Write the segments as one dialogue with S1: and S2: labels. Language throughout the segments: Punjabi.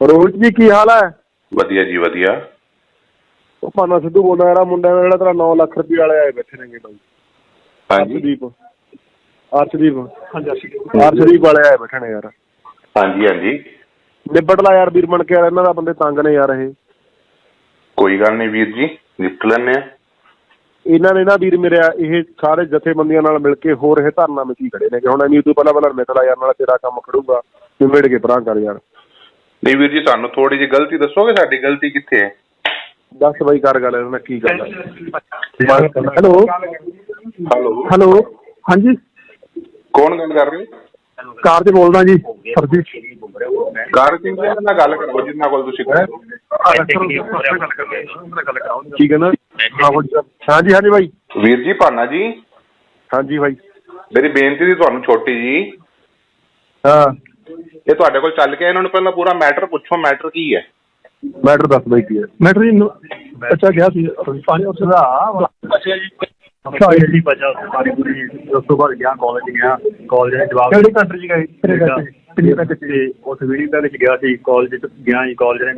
S1: ਰੋਹਿਤ ਜੀ ਕੀ ਹਾਲ ਹੈ?
S2: ਵਧੀਆ ਜੀ ਵਧੀਆ।
S1: ਉਹ ਪਾਨਾ ਸਿੱਧੂ ਬੋਲਦਾ ਆਹ ਮੁੰਡਾ ਜਿਹੜਾ ਤੇਰਾ 9 ਲੱਖ ਰੁਪਏ ਵਾਲੇ ਆਏ ਬੈਠੇ ਨੇਗੇ ਬਾਈ।
S2: ਹਾਂਜੀ।
S1: ਅਰਸ਼ਦੀਪ। ਅਰਸ਼ਦੀਪ। ਹਾਂਜੀ ਅਰਸ਼ਦੀਪ। ਵਾਲੇ ਆਏ ਬੈਠੇ ਨੇ ਯਾਰ।
S2: ਹਾਂਜੀ ਹਾਂਜੀ।
S1: ਨਿਬੜ ਲਾ ਯਾਰ ਵੀਰ ਬਣ ਕੇ ਯਾਰ ਇਹਨਾਂ ਦਾ ਬੰਦੇ ਤੰਗ ਨੇ ਯਾਰ ਇਹ।
S2: ਕੋਈ ਗੱਲ ਨਹੀਂ ਵੀਰ ਜੀ ਨਿਪਟ ਲੈਣੇ ਆ
S1: ਇਹਨਾਂ ਨੇ ਨਾ ਵੀਰ ਮੇਰੇ ਇਹ ਸਾਰੇ ਜਥੇਬੰਦੀਆਂ ਨਾਲ ਮਿਲ ਕੇ ਹੋਰ ਇਹ ਧਰਨਾ ਹੀ ਖੜੇ ਨੇ ਕਿ ਹੁਣ ਐਵੇਂ ਤੋਂ ਪਹਿਲਾਂ ਪਹਿਲਾਂ ਨਿਕਲਾ ਯਾਰ ਨਾਲ ਤੇਰਾ ਕੰਮ ਖੜੂਗਾ। ਨਿਬੜ ਕੇ ਪਰਾਂ ਕਰ ਯਾਰ।
S2: ਨਹੀਂ ਵੀਰ ਜੀ ਸਾਨੂੰ ਥੋੜੀ ਜਿਹੀ ਗਲਤੀ ਦੱਸੋਗੇ? ਸਾਡੀ ਗਲਤੀ ਕਿੱਥੇ ਹੈ?
S1: ਦੱਸ ਬਾਈ ਕਰ ਗੱਲ ਨਾਲ ਕੀ ਗੱਲ ਹੈ ਹੈਲੋ।
S2: ਹੈਲੋ।
S1: ਹੈਲੋ। ਹਾਂਜੀ।
S2: ਕੌਣ ਗੱਲ ਕਰ ਰਹੇ ਹੋ?
S1: ਕਾਰ ਤੇ ਬੋਲਦਾ ਜੀ ਸਰਜੀਤ
S2: ਕਾਰ ਸਿੰਘ ਜੀ ਨਾਲ ਗੱਲ ਕਰੋ ਜਿੰਨਾ ਕੋਲ ਤੁਸੀਂ ਕਰੋ।
S1: ਕੀ ਕਹਿੰਦਾ ਹਾਂਜੀ ਹਾਂਜੀ ਬਾਈ।
S2: ਵੀਰ ਜੀ ਭਾਨਾ ਜੀ।
S1: ਹਾਂਜੀ ਬਾਈ।
S2: ਮੇਰੀ ਬੇਨਤੀ ਸੀ ਤੁਹਾਨੂੰ ਛੋਟੀ ਜੀ।
S1: ਹਾਂ।
S2: ਇਹ ਤੁਹਾਡੇ ਕੋਲ ਚੱਲ ਕੇ ਇਹਨਾਂ ਨੂੰ ਪਹਿਲਾਂ ਪੂਰਾ ਮੈਟਰ ਪੁੱਛੋ ਮੈਟਰ ਕੀ ਹੈ?
S1: ਮੈਟਰ ਦੱਸ ਬਾਈ ਕੀ ਹੈ
S3: ਮੈਟਰ ਜੀ ਬੱਚਾ ਗਿਆ ਸੀ। ਪਾਣੀ ਉੱਥੇ ਦਾ। ਅੱਛਾ ਜੀ। ਅੱਛਾ ਜੀ ਬੱਚਾ ਸਾਰੀ ਪੂਰੀ ਉਸ ਤੋਂ ਬਾਅਦ ਗਿਆ ਕਾਲਜ ਗਿਆ ਕਾਲਜ ਦੇ ਜਵਾਬ
S1: ਕਿਹੜੀ ਕੰਟਰੀ ਚ ਗਏ?
S3: ਕਿਹੜੀ ਤੱਕ ਤੇ ਉਸ ਵੀਡੀਓ ਦੇ ਵਿੱਚ ਗਿਆ ਸੀ ਕਾਲਜ ਚ ਗਿਆ ਜੀ ਕਾਲਜ ਨੇ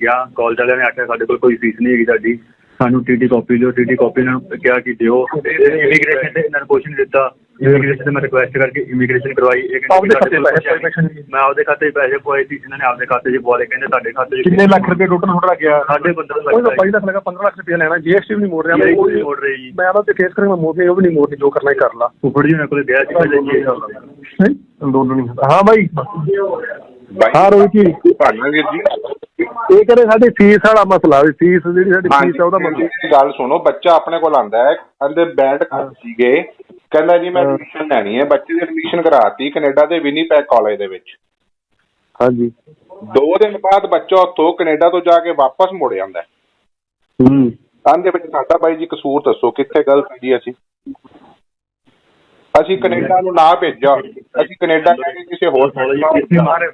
S3: ਗਿਆ। ਕਾਲਜ ਵਾਲਿਆਂ ਨੇ ਆਖਿਆ ਸਾਡੇ ਕੋਲ ਕੋਈ ਫੀਸ ਨਹੀਂ ਹੈਗੀ ਸਾਡੀ। ਸਾਨੂੰ ਟੀਟੀ ਕਾਪੀ ਦਿਓ ਟੀਟੀ ਕਾਪੀ ਇਹਨਾਂ ਨੂੰ ਕਿਹਾ ਕਿ ਦਿਓ। ਇਮੀਗ੍ਰੇਸ਼ਨ ਤੇ ਇਹਨਾਂ ਨੂੰ ਨਹੀਂ ਦਿੱਤਾ। ਇਮੀਗ੍ਰੇਸ਼ਨ ਤੇ ਮੈਂ ਰਿਕੁਐਸਟ ਕਰਕੇ ਇਮੀਗ੍ਰੇਸ਼ਨ ਕਰਵਾਈ ਕਹਿੰਦੇ
S1: ਆਪਦੇ ਖਾਤੇ ਪੈਸੇ
S3: ਹੈ ਨਹੀਂ। ਮੈਂ ਆਪਦੇ ਖਾਤੇ 'ਚ ਪੈਸੇ ਪਵਾਏ ਸੀ ਇਹਨਾਂ ਨੇ ਆਪਦੇ ਖਾਤੇ 'ਚ ਪਵਾ ਲਏ ਕਹਿੰਦੇ ਤੁਹਾਡੇ ਖਾਤੇ 'ਚ
S1: ਕਿੰਨੇ ਲੱਖ ਰੁਪਏ ਟੋਟਲ ਤੁਹਾਡਾ ਗਿਆ?
S3: ਸਾਢੇ ਪੰਦਰਾਂ ਲੱਖ
S1: ਉਹ ਤਾਂ
S3: ਦਾ
S1: 5 ਲੱਖ ਲਗਾ 15 ਲੱਖ ਰੁਪਏ ਲੈਣਾ ਜੀਐਸਟੀ ਵੀ ਨਹੀਂ ਮੋੜ ਰਿਹਾ।
S3: GST
S1: ਉਹ
S3: ਵੀ ਮੋੜ ਰਹੀ ਜੀ।
S1: ਮੈਂ ਉਹਦਾ ਤੇ ਕੇਸ ਕਰਾਂਗਾ ਮੋੜ ਕੇ ਉਹ ਵੀ ਨਹੀਂ ਮੋੜਨੀ ਜੋ ਕਰਨਾ ਹੀ ਕਰ ਲਾ।
S3: ਫੁੱਫੜ ਜੀ ਉਹਨਾਂ ਕੋਲ ਗਿਆ ਸੀ ਪਹਿਲੇ ਜੀ
S1: ਨਹੀਂ ਅੰਦੋਲਨ ਨਹੀਂ ਹੁੰਦਾ। ਹਾਂ ਬਾਈ। ਹਾਂ ਰੋਹਿਤ ਜੀ।
S2: ਭਾਨਾ ਵੀਰ ਜੀ।
S1: ਇਹ ਕਹਿੰਦੇ ਸਾਡੀ ਫੀਸ ਵਾਲਾ ਮਸਲਾ ਵੀ ਫੀਸ ਜਿਹੜੀ ਸਾਡੀ ਫੀਸ ਆ ਉਹਦਾ ਮਸਲਾ।
S2: ਮੇਰੀ ਗੱਲ ਸੁਣੋ ਬੱਚਾ ਆਪਣੇ ਕੋਲ ਆਂਦਾ ਹੈ ਕਹਿੰਦੇ ਬੈਂਡ ਕਰ ਸੀਗੇ ਕਹਿੰਦਾ ਜੀ ਮੈਂ ਐਡਮਿਸ਼ਨ ਲੈਣੀ ਹੈ ਬੱਚੇ ਦੀ ਐਡਮਿਸ਼ਨ ਕਰਾਤੀ ਕੈਨੇਡਾ ਦੇ ਵਿਨੀਪੈਗ ਕਾਲਜ ਦੇ ਵਿੱਚ।
S1: ਹਾਂਜੀ।
S2: ਦੋ ਦਿਨ ਬਾਅਦ ਬੱਚਾ ਉੱਥੋਂ ਕੈਨੇਡਾ ਤੋਂ ਜਾ ਕੇ ਵਾਪਸ ਮੁੜ ਜਾਂਦਾ ਹੈ। ਕਹਿੰਦੇ ਵਿੱਚ ਸਾਡਾ ਬਾਈ ਜੀ ਕਸੂਰ ਦੱਸੋ ਕਿੱਥੇ ਗਲਤ ਜੀ ਅਸੀਂ? ਅਸੀਂ ਕੈਨੇਡਾ ਨੂੰ ਨਾ ਭੇਜਿਆ। ਅਸੀਂ ਕੈਨੇਡਾ ਜਾ ਕੇ ਕਿਸੇ ਹੋਰ
S3: ਕਾਲਜ ਕਿੱਥੇ ਮਾਰੇ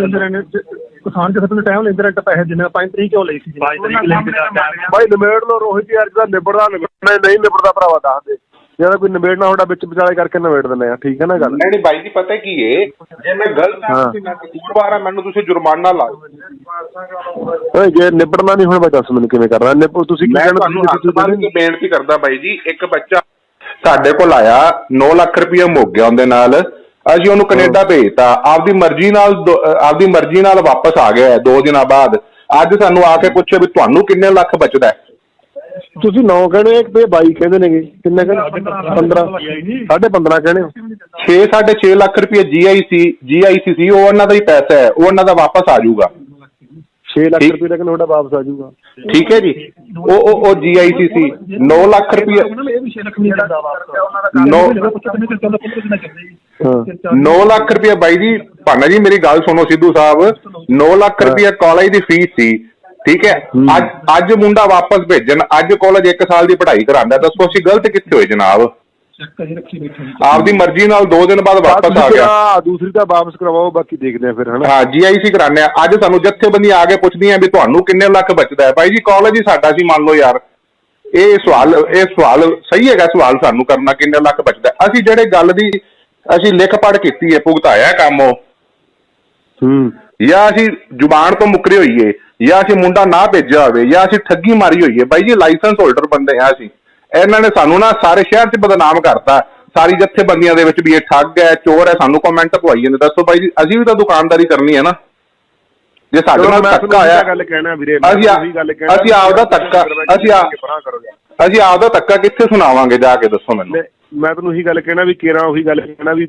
S1: ਲੈਂਦੇ ਰਹਿੰਦੇ ਕਿਸਾਨ ਦੇ ਖਤਮ ਟਾਈਮ ਲੈਂਦੇ ਰਹਿੰਦੇ ਪੈਸੇ ਜਿੰਨੇ 5 ਤਰੀਕ ਕਿਉਂ ਲਈ ਸੀ
S3: ਬਾਈ ਤਰੀਕ ਲੈ ਕੇ ਟਾਈਮ
S1: ਬਾਈ ਨਿਬੇੜ ਲੋ ਰੋਹਿਤ ਯਾਰ ਜਿਹੜਾ ਨਿਬੜਦਾ ਨਿਬੜਨਾ ਨਹੀਂ ਨਿਬੜਦਾ ਭਰਾਵਾ ਦੱਸ ਦੇ। ਜਿਹੜਾ ਕੋਈ ਨਿਬੇੜਨਾ ਤੁਹਾਡਾ ਵਿੱਚ ਵਿਚਾਲੇ ਕਰਕੇ ਨਿਬੇੜ ਦਿੰਦੇ ਆ। ਠੀਕ ਹੈ ਨਾ ਗੱਲ?
S2: ਨਹੀਂ ਨਹੀਂ ਬਾਈ ਜੀ ਪਤਾ ਕੀ ਏ? ਜੇ ਮੈਂ ਗਲਤ ਹਾਂ।
S1: ਹਾਂ।
S2: ਤੇ ਮੈਂ ਕਸੂਰਵਾਰ ਆ ਮੈਨੂੰ ਤੁਸੀਂ ਜੁਰਮਾਨਾ ਲਾਓ
S1: ਓਏ ਜੇ ਨਿਬੜਨਾ ਨਹੀਂ ਹੁਣ ਮੈਂ ਦੱਸ ਮੈਨੂੰ ਕਿਵੇਂ ਕਰਨਾ? ਨਿਬੜ ਤੁਸੀਂ ਕੀ
S2: ਮੈਂ
S1: ਕਹਿਣਾ
S2: ਤੁਹਾਨੂੰ ਹੱਥ
S1: ਤੁਸੀਂ।
S2: ਕੇ ਬੇਨਤੀ ਕਰਦਾ ਬਾਈ ਜੀ ਇੱਕ ਬੱਚਾ ਸਾਡੇ ਕੋਲ ਆਇਆ 9 ਲੱਖ ਰੁਪਏ ਮੁੱਕ ਗਿਆ ਉਹਦੇ ਨਾਲ। ਅਸੀਂ ਉਹਨੂੰ ਕੈਨੇਡਾ ਭੇਜਤਾ। ਆਪਦੀ ਮਰਜ਼ੀ ਨਾਲ ਆਪਦੀ ਮਰਜ਼ੀ ਨਾਲ ਵਾਪਸ ਆ ਗਿਆ ਦੋ ਦਿਨਾਂ ਬਾਅਦ। ਅੱਜ ਸਾਨੂੰ ਆ ਕੇ ਪੁੱਛੇ ਵੀ ਤੁਹਾਨੂੰ ਕਿੰਨੇ ਲੱਖ ਬਚਦਾ
S1: ਤੁਸੀਂ 9 ਕਹਿੰਦੇ ਇੱਕ ਤੇ 22 ਕਹਿੰਦੇ ਨੇਗੇ। ਕਿੰਨੇ ਕਹਿੰਦੇ 15 15.5 ਕਹਿੰਦੇ ਹੋ।
S2: 6 6.5 ਲੱਖ ਰੁਪਏ ਜੀਆਈਸੀ ਜੀਆਈਸੀਸੀ ਉਹ ਉਹਨਾਂ ਦਾ ਹੀ ਪੈਸਾ ਹੈ ਉਹ ਉਹਨਾਂ ਦਾ ਵਾਪਸ ਆ ਜਾਊਗਾ।
S1: 6 ਲੱਖ ਰੁਪਏ ਦਾ ਤੁਹਾਡਾ ਵਾਪਸ ਆ ਜਾਊਗਾ।
S2: ਠੀਕ ਹੈ ਜੀ। ਉਹ ਉਹ ਉਹ ਜੀਆਈਸੀਸੀ 9 ਲੱਖ ਰੁਪਏ
S1: 9
S2: 9 ਲੱਖ ਰੁਪਏ ਬਾਈ ਜੀ ਭਾਨਾ ਜੀ ਮੇਰੀ ਗੱਲ ਸੁਣੋ ਸਿੱਧੂ ਸਾਹਿਬ। 9 ਲੱਖ ਰੁਪਏ ਕਾਲਜ ਦੀ ਫੀਸ ਸੀ ਠੀਕ ਹੈ? ਅੱਜ ਅੱਜ ਮੁੰਡਾ ਵਾਪਸ ਭੇਜਣ ਅੱਜ ਕਾਲਜ 1 ਸਾਲ ਦੀ ਪੜ੍ਹਾਈ ਕਰਾਉਂਦਾ ਦੱਸੋ ਅਸੀਂ ਗਲਤ ਕਿੱਥੇ ਹੋਏ ਜਨਾਬ? ਆਪਦੀ ਮਰਜ਼ੀ ਨਾਲ 2 ਦਿਨ ਬਾਅਦ ਵਾਪਸ ਆ ਗਿਆ।
S1: ਆ ਦੂਸਰੀ ਤਾਂ ਵਾਪਸ ਕਰਵਾਓ ਬਾਕੀ ਦੇਖਦੇ ਆ ਫਿਰ ਹਨਾ?
S2: ਹਾਂ ਜੀਆਈਸੀ ਕਰਾਉਂਦੇ ਆ। ਅੱਜ ਸਾਨੂੰ ਜੱਥੇਬੰਦੀਆਂ ਆ ਕੇ ਪੁੱਛਦੀਆਂ ਵੀ ਤੁਹਾਨੂੰ ਕਿੰਨੇ ਲੱਖ ਬਚਦਾ ਹੈ? ਭਾਈ ਜੀ ਕਾਲਜ ਹੀ ਸਾਡਾ ਸੀ ਮੰਨ ਲਓ ਯਾਰ। ਇਹ ਸਵਾਲ ਇਹ ਸਵਾਲ ਸਹੀ ਹੈਗਾ ਸਵਾਲ ਸਾਨੂੰ ਕਰਨਾ ਕਿੰਨੇ ਲੱਖ ਬਚਦਾ। ਅਸੀਂ ਜਿਹੜੇ ਗੱਲ ਦੀ ਅਸੀਂ ਲਿਖ ਪੜ ਕੀਤੀ ਹੈ ਭੁਗਤਾਇਆ ਕੰਮ ਉਹ।
S1: ਹੂੰ।
S2: ਜਾਂ ਅਸੀਂ ਜ਼ੁਬਾਨ ਤੋਂ ਮੁੱਕਰੇ ਹੋਈਏ ਜਾਂ ਅਸੀਂ ਮੁੰਡਾ ਨਾ ਭੇਜਿਆ ਹੋਵੇ ਜਾਂ ਅਸੀਂ ਠੱਗੀ ਮਾਰੀ ਹੋਈਏ ਬਾਈ ਜੀ ਲਾਇਸੈਂਸ ਹੋਲਡਰ ਬੰਦੇ ਆ ਅਸੀਂ। ਇਹਨਾਂ ਨੇ ਸਾਨੂੰ ਨਾ ਸਾਰੇ ਸ਼ਹਿਰ 'ਚ ਬਦਨਾਮ ਕਰਤਾ। ਸਾਰੀ ਜੱਥੇਬੰਦੀਆਂ ਦੇ ਵਿੱਚ ਵੀ ਇਹ ਠੱਗ ਹੈ ਚੋਰ ਹੈ ਸਾਨੂੰ ਕਮੈਂਟ ਪਵਾਈ ਜਾਂਦੇ ਦੱਸੋ ਬਾਈ ਜੀ ਅਸੀਂ ਵੀ ਤਾਂ ਦੁਕਾਨਦਾਰੀ ਕਰਨੀ ਹੈ ਨਾ। ਜੇ ਸਾਡੇ ਨਾਲ ਧੱਕਾ ਆਇਆ
S1: ਇਹ ਗੱਲ ਕਹਿਣਾ ਵੀਰੇ ਮੈਂ
S2: ਅਸੀਂ
S1: ਗੱਲ ਕਹਿਣਾ
S2: ਅਸੀਂ ਆਪਦਾ ਧੱਕਾ ਅਸੀਂ। ਅਸੀਂ ਆਪਦਾ ਧੱਕਾ ਕਿੱਥੇ ਸੁਣਾਵਾਂਗੇ ਜਾ ਕੇ ਦੱਸੋ ਮੈਨੂੰ।
S1: ਮੈਂ ਮੈਂ ਤੁਹਾਨੂੰ ਉਹੀ ਗੱਲ ਕਹਿਣਾ ਵੀ ਕੇਰਾ ਉਹੀ ਗੱਲ ਕਹਿਣਾ ਵੀ